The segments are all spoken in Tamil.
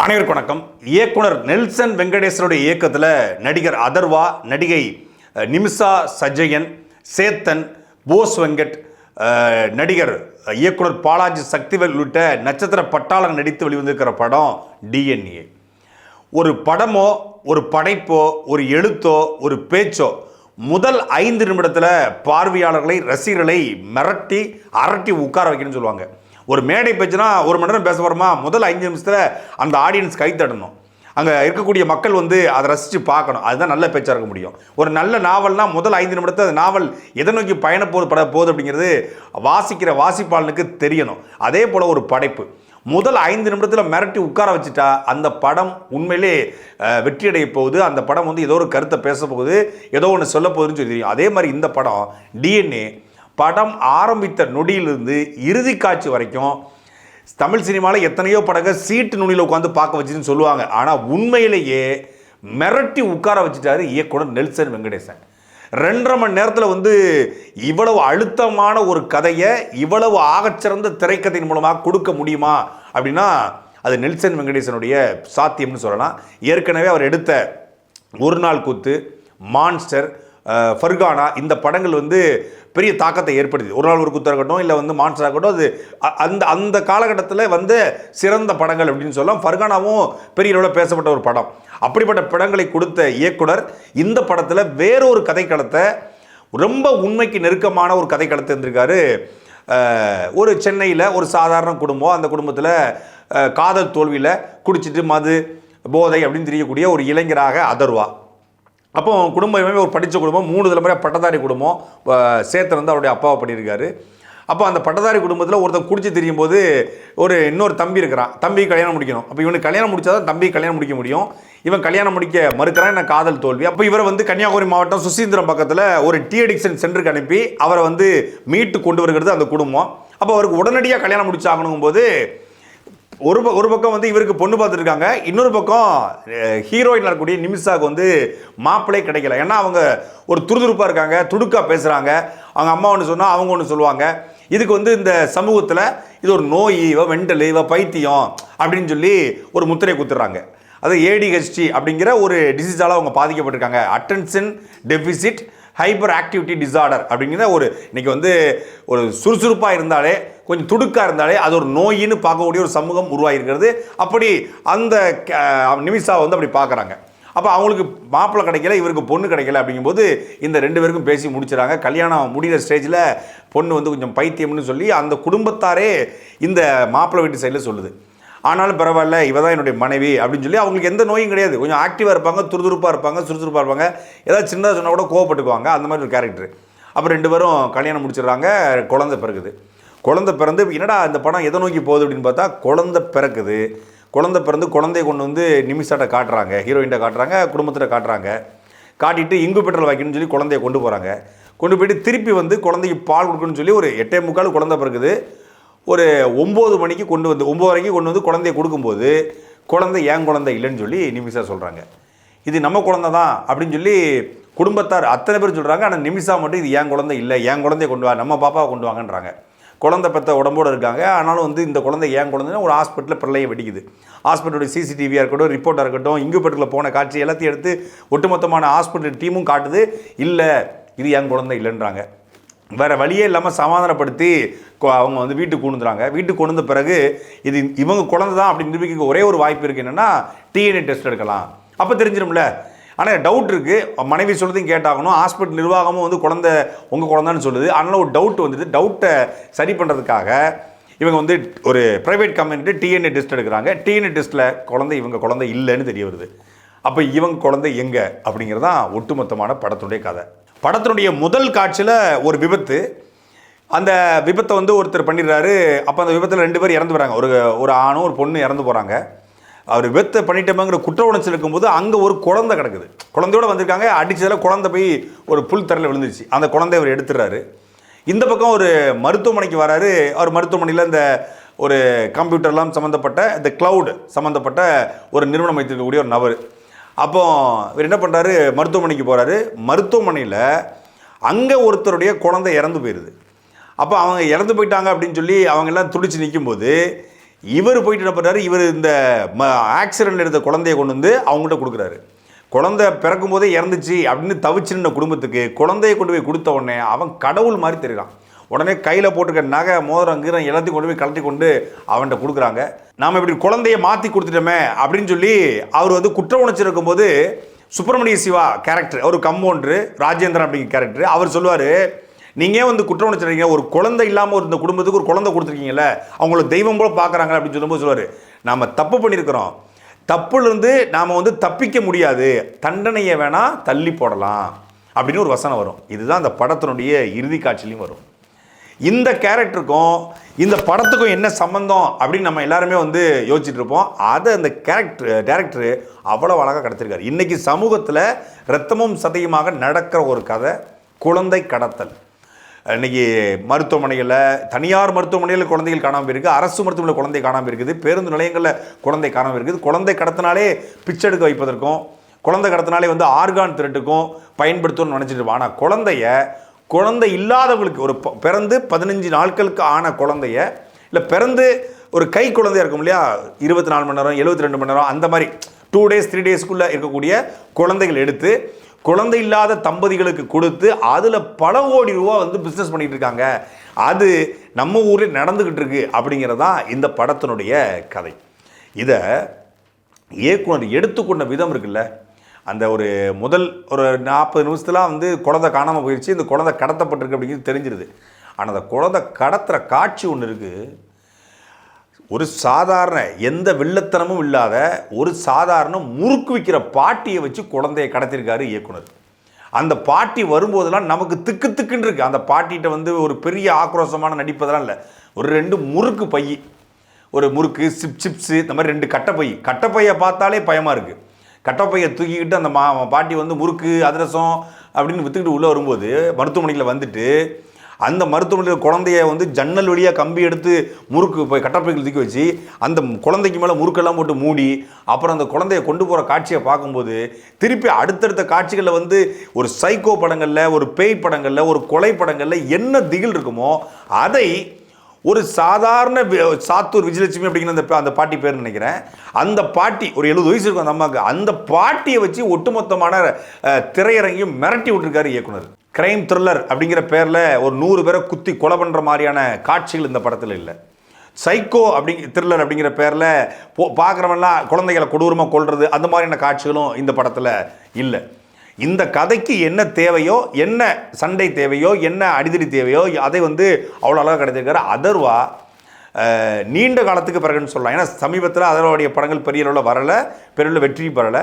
அனைவருக்கு வணக்கம். இயக்குனர் நெல்சன் வெங்கடேசனுடைய இயக்கத்தில் நடிகர் அதர்வா நடிகை நிமிஷா சஜயன் சேத்தன் போஸ் வெங்கட் நடிகர் இயக்குனர் பாலாஜி சக்திவேல் உள்ளிட்ட நட்சத்திர பட்டாளம் நடித்து வெளிவந்திருக்கிற படம் டிஎன்ஏ. ஒரு படமோ ஒரு படைப்போ ஒரு எழுத்தோ ஒரு பேச்சோ முதல் ஐந்து நிமிடத்தில் பார்வையாளர்களை ரசிகர்களை மிரட்டி அரட்டி உட்கார வைக்கணும்னு சொல்லுவாங்க. ஒரு மேடை பேச்சுனா ஒரு மணி நேரம் பேச போகிறோமா முதல் அஞ்சு நிமிஷத்தில் அந்த ஆடியன்ஸ் கை தட்டணும். அங்கே இருக்கக்கூடிய மக்கள் வந்து அதை ரசித்து பார்க்கணும். அதுதான் நல்ல பேச்சாக இருக்க முடியும். ஒரு நல்ல நாவல்னால் முதல் ஐந்து நிமிடத்தை அந்த நாவல் எதை நோக்கி பயணப்போது பட போகுது அப்படிங்கிறது வாசிக்கிற வாசிப்பாளனுக்கு தெரியணும். அதே போல் ஒரு படைப்பு. முதல் ஐந்து நிமிடத்தில் மிரட்டி உட்கார வச்சுட்டா அந்த படம் உண்மையிலே வெற்றியடைய போகுது. அந்த படம் வந்து ஏதோ ஒரு கருத்தை பேச போகுது. ஏதோ ஒன்று சொல்ல போகுதுன்னு சொல்லி தெரியும். அதே மாதிரி இந்த படம் டிஎன்ஏ படம் ஆரம்பித்த நொடியிலிருந்து இறுதி காட்சி வரைக்கும் தமிழ் சினிமாவில் எத்தனையோ படங்கள் சீட்டு நுனியில் உட்காந்து பார்க்க வச்சுன்னு சொல்லுவாங்க. ஆனால் உண்மையிலேயே மிரட்டி உட்கார வச்சுட்டாரு இயக்குனர் நெல்சன் வெங்கடேசன். ரெண்டரை மணி நேரத்தில் வந்து இவ்வளவு அழுத்தமான ஒரு கதையை இவ்வளவு ஆகச்சிறந்த திரைக்கதையின் மூலமாக கொடுக்க முடியுமா? அப்படின்னா அது நெல்சன் வெங்கடேசனுடைய சாத்தியம்னு சொல்லலாம். ஏற்கனவே அவர் எடுத்த ஒரு நாள் கூத்து மான்ஸ்டர் ஃபர்கானா இந்த படங்கள் வந்து பெரிய தாக்கத்தை ஏற்படுத்தி ஒரு நாள் ஒரு குத்தாக இருக்கட்டும் இல்லை வந்து மான்ஸ்டராகட்டும் இருக்கட்டும் அது அ- அந்த அந்த காலகட்டத்தில் வந்து சிறந்த படங்கள் அப்படின்னு சொல்லலாம். ஃபர்கானாவும் பெரிய அளவில் பேசப்பட்ட ஒரு படம். அப்படிப்பட்ட படங்களை கொடுத்த இயக்குனர் இந்த படத்தில் வேறொரு கதைக்களத்தை ரொம்ப உண்மைக்கு நெருக்கமான ஒரு கதைக்களத்தை இருந்திருக்காரு ஒரு சென்னையில் ஒரு சாதாரண குடும்பம் அந்த குடும்பத்தில் காதல் தோல்வியில் குடிச்சிட்டு மது போதை அப்படின்னு தெரியக்கூடிய ஒரு இளைஞராக அதர்வா அப்போ குடும்பமே ஒரு படித்த குடும்பம் மூணு தலைமுறையாக பட்டதாரி குடும்பம் சேத்தன் வந்து அவருடைய அப்பாவை பண்ணியிருக்காரு. அப்போ அந்த பட்டதாரி குடும்பத்தில் ஒருத்தன் குடிச்சு தெரியும் போது ஒரு இன்னொரு தம்பி இருக்கிறான். தம்பி கல்யாணம் முடிக்கணும். அப்போ இவனுக்கு கல்யாணம் முடிச்சாதான் தம்பி கல்யாணம் முடிக்க முடியும். இவன் கல்யாணம் முடிக்க மறுக்கிறான் என்ன காதல் தோல்வி. அப்போ இவரை வந்து கன்னியாகுமரி மாவட்டம் சுசீந்திரம் பக்கத்தில் ஒரு டி அடிக்ஷன் சென்டருக்கு அனுப்பி அவரை வந்து மீட்டு கொண்டு வருகிறது அந்த குடும்பம். அப்போ அவருக்கு உடனடியாக கல்யாணம் முடிச்சாகணுங்கும் போது ஒரு ஒரு பக்கம் வந்து இவருக்கு பொண்ணு பார்த்துருக்காங்க. இன்னொரு பக்கம் ஹீரோயின் இருக்கக்கூடிய நிமிஷாவுக்கு வந்து மாப்பிளே கிடைக்கல. ஏன்னா அவங்க ஒரு துருதுருப்பாக இருக்காங்க துடுக்காக பேசுகிறாங்க அவங்க அம்மா ஒன்று சொன்னால் அவங்க ஒன்று சொல்லுவாங்க. இதுக்கு வந்து இந்த சமூகத்தில் இது ஒரு நோய் இவ வெண்டல் இவ பைத்தியம் அப்படின்னு சொல்லி ஒரு முத்திரை குத்துறாங்க. அது ஏடிஹெச்டி அப்படிங்கிற ஒரு டிசீஸால் அவங்க பாதிக்கப்பட்டிருக்காங்க. Attention deficit hyper activity disorder அப்படிங்கிற ஒரு இன்றைக்கி வந்து ஒரு சுறுசுறுப்பாக இருந்தாலே கொஞ்சம் துடுக்காக இருந்தாலே அது ஒரு நோயின்னு பார்க்கக்கூடிய ஒரு சமூகம் உருவாகிருக்கிறது அப்படி அந்த க- நிமிஷா வந்து அப்படி பார்க்குறாங்க. அப்போ அவங்களுக்கு மாப்பிள்ளை கிடைக்கல இவருக்கு பொண்ணு கிடைக்கல அப்படிங்கும்போது இந்த ரெண்டு பேருக்கும் பேசி முடிச்சிடறாங்க கல்யாணம் முடிகிற ஸ்டேஜில் பொண்ணு வந்து கொஞ்சம் பைத்தியம்னு சொல்லி அந்த குடும்பத்தாரே இந்த மாப்பிள்ளை வீட்டு சைடில் சொல்லுது. ஆனாலும் பரவாயில்ல இவ தான் என்னுடைய மனைவி அப்படின்னு சொல்லி அவங்களுக்கு எந்த நோயும் கிடையாது. கொஞ்சம் ஆக்டிவாக இருப்பாங்க துருதுருப்பாக இருப்பாங்க சுறுசுறுப்பாக இருப்பாங்க. ஏதாவது சின்னதாக சொன்னால் கூட கோவப்பட்டுக்குவாங்க. அந்த மாதிரி ஒரு கேரக்டர் அப்புறம் ரெண்டு பேரும் கல்யாணம் முடிச்சிடுறாங்க குழந்தை பிறகுது குழந்தை பிறந்து என்னடா இந்த படம் எதை நோக்கி போகுது அப்படின்னு பார்த்தா குழந்தை பிறக்குது. குழந்தை பிறந்து குழந்தைய கொண்டு வந்து நிமிஷாட்ட காட்டுறாங்க ஹீரோயின்ட்ட காட்டுறாங்க குடும்பத்தில் காட்டுறாங்க. காட்டிட்டு இங்கு பெட்ரோல் வைக்கணும்னு சொல்லி குழந்தைய கொண்டு போகிறாங்க கொண்டு போயிட்டு திருப்பி வந்து குழந்தைக்கு பால் கொடுக்கணும்னு சொல்லி ஒரு எட்டே முக்கால் குழந்தை பிறக்குது. ஒரு ஒம்பது மணிக்கு கொண்டு வந்து ஒம்பது வரைக்கும் கொண்டு வந்து குழந்தைய கொடுக்கும்போது குழந்தை ஏன் குழந்தை இல்லைன்னு சொல்லி நிமிஷா சொல்கிறாங்க இது நம்ம குழந்தை தான் அப்படின்னு சொல்லி குடும்பத்தார் அத்தனை பேர் சொல்கிறாங்க ஆனால் நிமிஷா மட்டும் இது ஏன் குழந்தை இல்லை? என் குழந்தைய கொண்டு வா நம்ம பாப்பாவை கொண்டு வாங்கன்றாங்க. குழந்தை பெற்ற உடம்போடு இருக்காங்க. ஆனாலும் வந்து இந்த குழந்தை ஏன் குழந்தைன்னா ஒரு ஹாஸ்பிட்டலில் பிள்ளையை வெடிக்குது ஹாஸ்பிட்டலுடைய சிசிடிவியாக இருக்கட்டும் ரிப்போர்ட்டாக இருக்கட்டும் இங்குபட்டுக்குள்ள போன காட்சி எல்லாத்தையும் எடுத்து ஒட்டுமொத்தமான ஹாஸ்பிட்டல் டீமும் காட்டுது. இல்லை இது என் குழந்தை இல்லைன்றாங்க. வேறு வழியே இல்லாமல் சமாதானப்படுத்தி அவங்க வந்து வீட்டுக்கு கொண்டுறாங்க வீட்டுக்கு கொண்டு வந்த பிறகு இது இவங்க குழந்தை தான் அப்படி நிரூபிக்க ஒரே ஒரு வாய்ப்பு இருக்குது என்னென்னா டிஎன்ஏ டெஸ்ட் எடுக்கலாம். அப்போ தெரிஞ்சிடும்ல ஆனால் டவுட் இருக்குது மனைவி சொல்கிறதையும் கேட்டாகணும். ஹாஸ்பிட்டல் நிர்வாகமும் வந்து குழந்தை உங்கள் குழந்தைன்னு சொல்லுது. அதனால் ஒரு டவுட் வந்துட்டு டவுட்டை சரி பண்ணுறதுக்காக இவங்க வந்து ஒரு ப்ரைவேட் கம்பெனிட்டு டிஎன்ஏ டெஸ்ட் எடுக்கிறாங்க. டிஎன்ஏ டெஸ்ட்டில் குழந்தை இவங்க குழந்தை இல்லைன்னு தெரிய வருது. அப்போ இவங்க குழந்தை எங்கே? அப்படிங்கிறது தான் ஒட்டுமொத்தமான படத்துடைய கதை. படத்தினுடைய முதல் காட்சியில் ஒரு விபத்து. அந்த விபத்தை வந்து ஒருத்தர் பண்ணிடுறாரு. அப்போ அந்த விபத்தில் ரெண்டு பேர் இறந்து போகிறாங்க ஒரு ஒரு ஆணும் ஒரு பொண்ணு இறந்து போகிறாங்க அவர் வெத்த பண்ணிட்டோமேங்கிற குற்ற உணர்ச்சி இருக்கும்போது அங்கே ஒரு குழந்தை கிடக்குது. குழந்தையோட வந்திருக்காங்க அடித்ததில் குழந்தை போய் ஒரு புல் தரையில் விழுந்துருச்சு. அந்த குழந்தைய அவர் எடுத்துடுறாரு. இந்த பக்கம் ஒரு மருத்துவமனைக்கு வராரு. அவர் மருத்துவமனையில் இந்த ஒரு கம்ப்யூட்டர்லாம் சம்மந்தப்பட்ட இந்த க்ளவுடு சம்மந்தப்பட்ட ஒரு நிறுவனம் வைத்திருக்கக்கூடிய ஒரு நபர். அப்போ இவர் என்ன பண்ணுறாரு மருத்துவமனைக்கு போகிறாரு மருத்துவமனையில் அங்கே ஒருத்தருடைய குழந்தை இறந்து போயிடுது அப்போ அவங்க இறந்து போயிட்டாங்க அப்படின்னு சொல்லி அவங்கெல்லாம் துடிச்சு நிற்கும்போது இவர் போயிட்டு என்ன பண்ணுறாரு இவர் இந்த ஆக்சிடென்ட் எடுத்த குழந்தைய கொண்டு வந்து அவங்ககிட்ட கொடுக்குறாரு. குழந்தை பிறக்கும் போதே இறந்துச்சு அப்படின்னு தவிச்சு நின்ன குடும்பத்துக்கு குழந்தைய கொண்டு போய் கொடுத்த உடனே அவன் கடவுள் மாதிரி தெரியுறான். உடனே கையில் போட்டுக்க நகை மோதிரம் கீரம் எல்லாத்தையும் கொண்டு போய் கலட்டி கொண்டு அவன்கிட்ட கொடுக்குறாங்க. நாம் இப்படி குழந்தைய மாற்றி கொடுத்துட்டோமே அப்படின்னு சொல்லி அவர் வந்து குற்ற உணர்ச்சி இருக்கும்போது சுப்பிரமணிய சிவா கேரக்டர் அவர் கம்போன்று ராஜேந்திரன் அப்படிங்கிற கேரக்டர் அவர் சொல்லுவார் நீங்கள் வந்து குற்றம் உணர்ச்சி ஒரு குழந்தை இல்லாமல் ஒரு இந்த குடும்பத்துக்கு ஒரு குழந்தை கொடுத்துருக்கீங்கல்ல அவங்கள தெய்வம் போல பார்க்குறாங்க அப்படின்னு சொல்லும்போது சொல்லுவார். நாம் தப்பு பண்ணியிருக்கிறோம் தப்புலேருந்து நாம் வந்து தப்பிக்க முடியாது. தண்டனையை வேணால் தள்ளி போடலாம் அப்படின்னு ஒரு வசனம் வரும். இதுதான் அந்த படத்தினுடைய இறுதி காட்சிலையும் வரும். இந்த கேரக்டருக்கும் இந்த படத்துக்கும் என்ன சம்பந்தம் அப்படின்னு நம்ம எல்லாருமே வந்து யோசிச்சுட்டு இருப்போம். அதை அந்த கேரக்டர் டேரக்டர் அவ்வளோ அழகாக கிடச்சிருக்காரு இன்றைக்கி சமூகத்தில் ரத்தமும் சதையுமாக நடக்கிற ஒரு கதை குழந்தை கடத்தல். இன்னைக்கு மருத்துவமனைகளில் தனியார் மருத்துவமனையில் குழந்தைகள் காணாமல் இருக்குது அரசு மருத்துவமனையில் குழந்தை காணாமல் இருக்குது பேருந்து நிலையங்களில் குழந்தை காணாமல் இருக்குது. குழந்தை கடத்தினாலே பிச்சை எடுக்க வைப்பதற்கும் குழந்தை கடத்தினாலே வந்து ஆர்கான் திருட்டுக்கும் பயன்படுத்தணும்னு நினச்சிட்டு இருப்போம். ஆனால் குழந்தைய குழந்தை இல்லாதவங்களுக்கு ஒரு ப- பிறந்து பதினஞ்சு நாட்களுக்கு ஆன குழந்தைய இல்லை பிறந்து ஒரு கை குழந்தையா இருக்கும் இல்லையா இருபத்தி நாலு மணி நேரம் எழுபத்தி ரெண்டு மணி நேரம் அந்த மாதிரி டூ டேஸ் த்ரீ டேஸ்க்குள்ளே இருக்கக்கூடிய குழந்தைகள் எடுத்து குழந்தை இல்லாத தம்பதிகளுக்கு கொடுத்து அதில் பல கோடி ரூபா வந்து பிஸ்னஸ் பண்ணிட்டு இருக்காங்க. அது நம்ம ஊரில் நடந்துக்கிட்டு இருக்கு அப்படிங்கிறது தான் இந்த படத்தினுடைய கதை. இதை இயக்குனர் எடுத்துக்கொண்ட விதம் இருக்குல்ல. அந்த ஒரு முதல் ஒரு நாற்பது நிமிஷத்துலாம் வந்து குழந்தை காணாமல் போயிடுச்சு இந்த குழந்தை கடத்தப்பட்டிருக்கு அப்படிங்கிறது தெரிஞ்சிருது. ஆனால் அந்த குழந்தை கடத்துகிற காட்சி ஒன்று இருக்குது ஒரு சாதாரண எந்த வில்லத்தனமும் இல்லாத ஒரு சாதாரண முறுக்கு விற்கிற பாட்டியை வச்சு குழந்தையை கடத்திருக்காரு இயக்குனர். அந்த பாட்டி வரும்போதெல்லாம் நமக்கு திக்கு திக்குன்னு இருக்கு. அந்த பாட்டிகிட்ட வந்து ஒரு பெரிய ஆக்ரோஷமான நடிப்பதெல்லாம் இல்லை. ஒரு ரெண்டு முறுக்கு பை ஒரு முறுக்கு சிப் சிப்ஸு இந்த மாதிரி ரெண்டு கட்டைப்பை. கட்டைப்பையை பார்த்தாலே பயமாக இருக்குது கட்டைப்பையை தூக்கிக்கிட்டு அந்த மா பாட்டி வந்து முறுக்கு அதிரசம் அப்படின்னு விற்றுக்கிட்டு உள்ளே வரும்போது மருத்துவமனையில் வந்துட்டு அந்த மருத்துவமனையில் குழந்தைய வந்து ஜன்னல் வழியாக கம்பி எடுத்து முறுக்கு போய் கட்டப்பைகள் தூக்கி வச்சு அந்த குழந்தைக்கு மேலே முறுக்கெல்லாம் போட்டு மூடி அப்புறம் அந்த குழந்தைய கொண்டு போகிற காட்சியை பார்க்கும்போது திருப்பி அடுத்தடுத்த காட்சிகளில் வந்து ஒரு சைக்கோ படங்களில் ஒரு பேய் படங்களில் ஒரு கொலை படங்களில் என்ன திகில் இருக்குமோ அதை ஒரு சாதாரண சாத்தூர் விஜயலட்சுமி அப்படிங்கிற அந்த அந்த பாட்டி பேர் நினைக்கிறேன். அந்த பாட்டி ஒரு எழுபது வயசு இருக்கும் அந்த அம்மாவுக்கு அந்த பாட்டியை வச்சு ஒட்டுமொத்தமான திரையரங்கையும் மிரட்டி விட்டுருக்காரு இயக்குனர். கிரைம் த்ரில்லர் அப்படிங்கிற பேரில் ஒரு நூறு பேரை குத்தி கொலை பண்ணுற மாதிரியான காட்சிகள் இந்த படத்தில் இல்லை. சைக்கோ அப்படி த்ரில்லர் அப்படிங்கிற பேரில் போ பார்க்குறவெல்லாம் குழந்தைகளை கொடூரமாக கொள்வது அந்த மாதிரியான காட்சிகளும் இந்த படத்தில் இல்லை. இந்த கதைக்கு என்ன தேவையோ என்ன சண்டை தேவையோ என்ன அடிதடி தேவையோ அதை வந்து அவ்வளோ அழகாக கிடைச்சிருக்காரு அதர்வா நீண்ட காலத்துக்கு பிறகுன்னு சொல்லலாம். ஏன்னா சமீபத்தில் அதர்வாவுடைய படங்கள் பெரிய அளவில் வரலை பெரிய அளவில் வெற்றி பெறலை.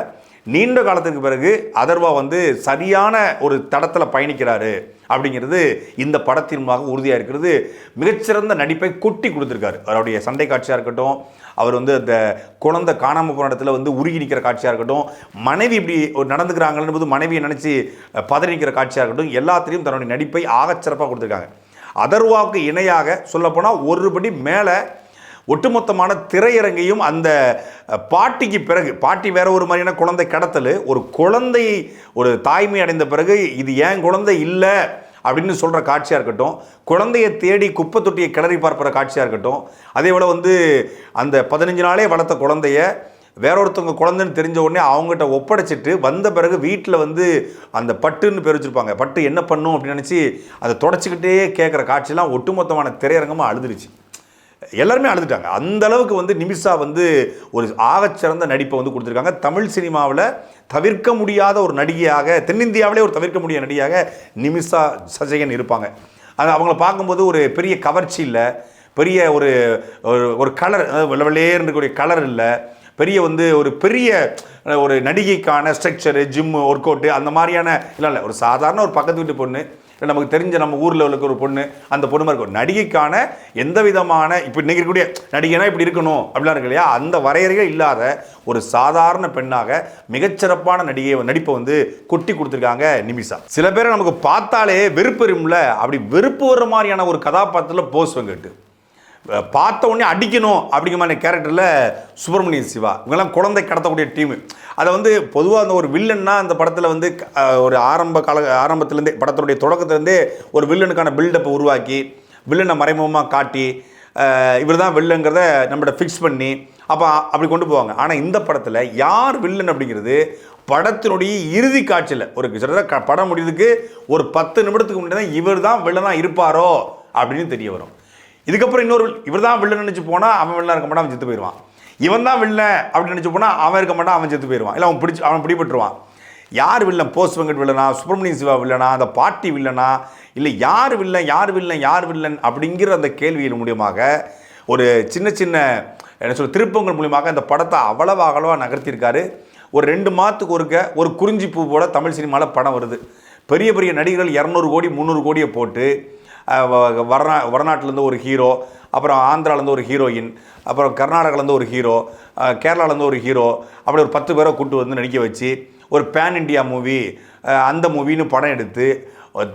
நீண்ட காலத்துக்கு பிறகு அதர்வா வந்து சரியான ஒரு தடத்தில் பயணிக்கிறாரு அப்படிங்கிறது இந்த படத்தின் மூலமாக உறுதியாக இருக்கிறது. மிகச்சிறந்த நடிப்பை கொட்டி கொடுத்துருக்காரு. அவருடைய சண்டை காட்சியாக இருக்கட்டும் அவர் வந்து அந்த குழந்தை காணாமல் போன இடத்துல வந்து உருகி நிற்கிற காட்சியாக இருக்கட்டும் மனைவி இப்படி ஒரு நடந்துக்கிறாங்கன்னு போது மனைவியை நினச்சி பதறி நிற்கிற காட்சியாக இருக்கட்டும் எல்லாத்திலையும் தன்னுடைய நடிப்பை ஆகச்சிறப்பாக கொடுத்துருக்காங்க. அதர்வாவுக்கு இணையாக சொல்லப்போனால் ஒருபடி மேலே ஒட்டுமொத்தமான திரையரங்கையும் அந்த பாட்டிக்கு பிறகு பாட்டி வேற ஒரு மாதிரியான குழந்தை கடத்தல் ஒரு குழந்தை ஒரு தாய்மை அடைந்த பிறகு இது ஏன் குழந்தை இல்லை அப்படின்னு சொல்கிற காட்சியாக இருக்கட்டும் குழந்தையை தேடி குப்பை தொட்டியை கிளறி பார்க்குற காட்சியாக இருக்கட்டும் அதே போல் வந்து அந்த பதினஞ்சு நாளே வளர்த்த குழந்தைய வேற ஒருத்தவங்க குழந்தைன்னு தெரிஞ்ச உடனே அவங்ககிட்ட ஒப்படைச்சிட்டு வந்த பிறகு வீட்டில் வந்து அந்த பட்டுன்னு பேர் வச்சுருப்பாங்க. பட்டு என்ன பண்ணும் அப்படின்னு நினச்சி அதை தொடச்சிக்கிட்டே கேட்குற காட்சியெலாம் ஒட்டுமொத்தமான திரையரங்கமாக அழுதுருச்சு. எல்லாருமே அழுதுட்டாங்க. அந்த அளவுக்கு வந்து நிமிஷா வந்து ஒரு ஆகச்சிறந்த நடிப்பை வந்து கொடுத்துருக்காங்க. தமிழ் சினிமாவில் தவிர்க்க முடியாத ஒரு நடிகையாக தென்னிந்தியாவிலே ஒரு தவிர்க்க முடியாத நடிகையாக நிமிஷா சஜயன் இருப்பாங்க. அது அவங்கள பார்க்கும்போது ஒரு பெரிய கவர்ச்சி இல்லை. பெரிய ஒரு ஒரு ஒரு கலர் வெள்ளையேன்னு இருக்கக்கூடிய கலர் இல்லை. பெரிய வந்து ஒரு பெரிய ஒரு நடிகைக்கான ஸ்ட்ரக்சரு ஜிம்மு ஒர்க் அவுட்டு அந்த மாதிரியான இல்லை இல்லை ஒரு சாதாரண ஒரு பக்கத்து வீட்டு பொண்ணு இல்லை நமக்கு தெரிஞ்ச நம்ம ஊரில் இருக்க ஒரு பொண்ணு அந்த பொண்ணு மாதிரி இருக்கும். நடிகைக்கான எந்த விதமான இப்போ இன்னைக்கு இருக்கக்கூடிய நடிகைனா இப்படி இருக்கணும் அப்படிலாம் இருக்கு இல்லையா? அந்த வரையறைகள் இல்லாத ஒரு சாதாரண பெண்ணாக மிகச்சிறப்பான நடிகை நடிப்பை வந்து கொட்டி கொடுத்துருக்காங்க நிமிஷா. சில பேரை நமக்கு பார்த்தாலே வெறுப்பு வரும்ல அப்படி வெறுப்பு வர்ற மாதிரியான ஒரு கதாபாத்திரத்தில் போஸ் வெங்கட்டு. பார்த்த உடனே அடிக்கணும் அப்படிங்கிற மாதிரி கேரக்டரில் சுப்பிரமணிய சிவா. இவங்கெல்லாம் குழந்தை கடத்தக்கூடிய டீமு அதை வந்து பொதுவாக அந்த ஒரு வில்லன்னா அந்த படத்தில் வந்து ஒரு ஆரம்ப கால ஆரம்பத்துலேருந்தே படத்தினுடைய தொடக்கத்துலேருந்தே ஒரு வில்லனுக்கான பில்டப்பை உருவாக்கி வில்லனை மறைமுகமாக காட்டி இவர் தான் வில்லங்கிறத நம்மகிட்ட ஃபிக்ஸ் பண்ணி அப்போ அப்படி கொண்டு போவாங்க. ஆனால் இந்த படத்தில் யார் வில்லன் அப்படிங்கிறது படத்தினுடைய இறுதி காட்சியில் ஒரு கிட்டத்தட்ட படம் முடியுதுக்கு ஒரு பத்து நிமிடத்துக்கு முன்னாடி தான் இவர் தான் வில்லனாக இருப்பாரோ அப்படின்னு தெரிய வரும். இதுக்கப்புறம் இன்னொரு இவர் தான் வில்லன் நினச்சி போனால் அவன் வில்லன் இருக்க மாட்டான் அவன் செத்து போயிடுவான். இவன் தான் வில்ல அப்படின்னு நினச்சி போனால் அவன் இருக்க மாட்டான் அவன் செத்து போயிடுவான். இல்லை அவன் பிடிச்சி அவன் பிடிபட்டுருவான். யார் வில்லன் போஸ்ட் வெங்கட் வில்லனா சுப்பிரமணிய சிவா வில்லனா அந்த பாட்டி வில்லனா இல்லை யார் வில்லன் யார் வில்லன் யார் வில்லன் அப்படிங்கிற அந்த கேள்வியின் மூலியமாக ஒரு சின்ன சின்ன என்ன சொல்ல திருப்பங்கள் மூலியமாக அந்த படத்தை அவ்வளவு அவ்வளவா நகர்த்தியிருக்காரு. ஒரு ரெண்டு மாதத்துக்கு ஒருக்க ஒரு குறிஞ்சி பூ போல தமிழ் சினிமாவில் படம் வருது. பெரிய பெரிய நடிகர்கள் இரநூறு கோடி முந்நூறு கோடியை போட்டு அஹ், வ- வடநாட்டிலேருந்து ஒரு ஹீரோ அப்புறம் ஆந்திராலேருந்து ஒரு ஹீரோயின் அப்புறம் கர்நாடகாலேருந்து ஒரு ஹீரோ கேரளாலேருந்து ஒரு ஹீரோ அப்படி ஒரு பத்து பேரை கூட்டு வந்து நடிக்க வச்சு ஒரு பேன் இண்டியா மூவி அந்த மூவின்னு படம் எடுத்து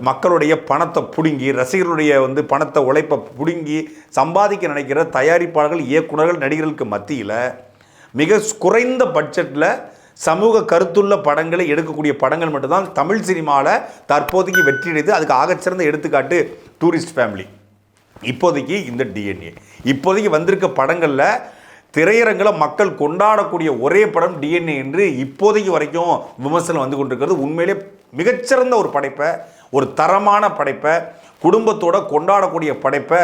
மக்களுடைய பணத்தை பிடுங்கி ரசிகர்களுடைய வந்து பணத்தை உழைப்பை பிடுங்கி சம்பாதிக்க நினைக்கிற தயாரிப்பாளர்கள் இயக்குனர்கள் நடிகர்களுக்கு மத்தியில் மிக குறைந்த பட்ஜெட்டில் சமூக கருத்துள்ள படங்களை எடுக்கக்கூடிய படங்கள் மட்டும்தான் தமிழ் சினிமாவில் தற்போதைக்கு வெற்றியடைது. அதுக்கு ஆகச்சிறந்த எடுத்துக்காட்டு டூரிஸ்ட் ஃபேமிலி. இப்போதைக்கு இந்த டிஎன்ஏ இப்போதைக்கு வந்திருக்க படங்களில் திரையரங்கில் மக்கள் கொண்டாடக்கூடிய ஒரே படம் டிஎன்ஏ என்று இப்போதைக்கு வரைக்கும் விமர்சனம் வந்து கொண்டிருக்கிறது. உண்மையிலே மிகச்சிறந்த ஒரு படைப்பை ஒரு தரமான படைப்பை குடும்பத்தோட கொண்டாடக்கூடிய படைப்பை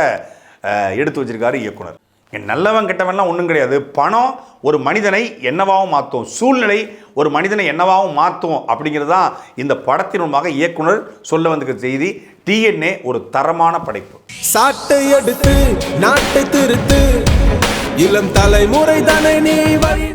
எடுத்து வச்சிருக்காரு இயக்குனர். நல்லவன் கெட்டவன்லாம் ஒன்றும் கிடையாது. பணம் ஒரு மனிதனை என்னவாகவும் மாற்றும் சூழ்நிலை ஒரு மனிதனை என்னவாகவும் மாற்றும் அப்படிங்கிறது தான் இந்த படத்தின் மூலமாக இயக்குனர் சொல்ல வந்திருக்க செய்தி. டிஎன்ஏ ஒரு தரமான படைப்பு. சாட்டை எடுத்து நாட்டை திருத்து. இளம் தலைமுறை தானே நீ வழி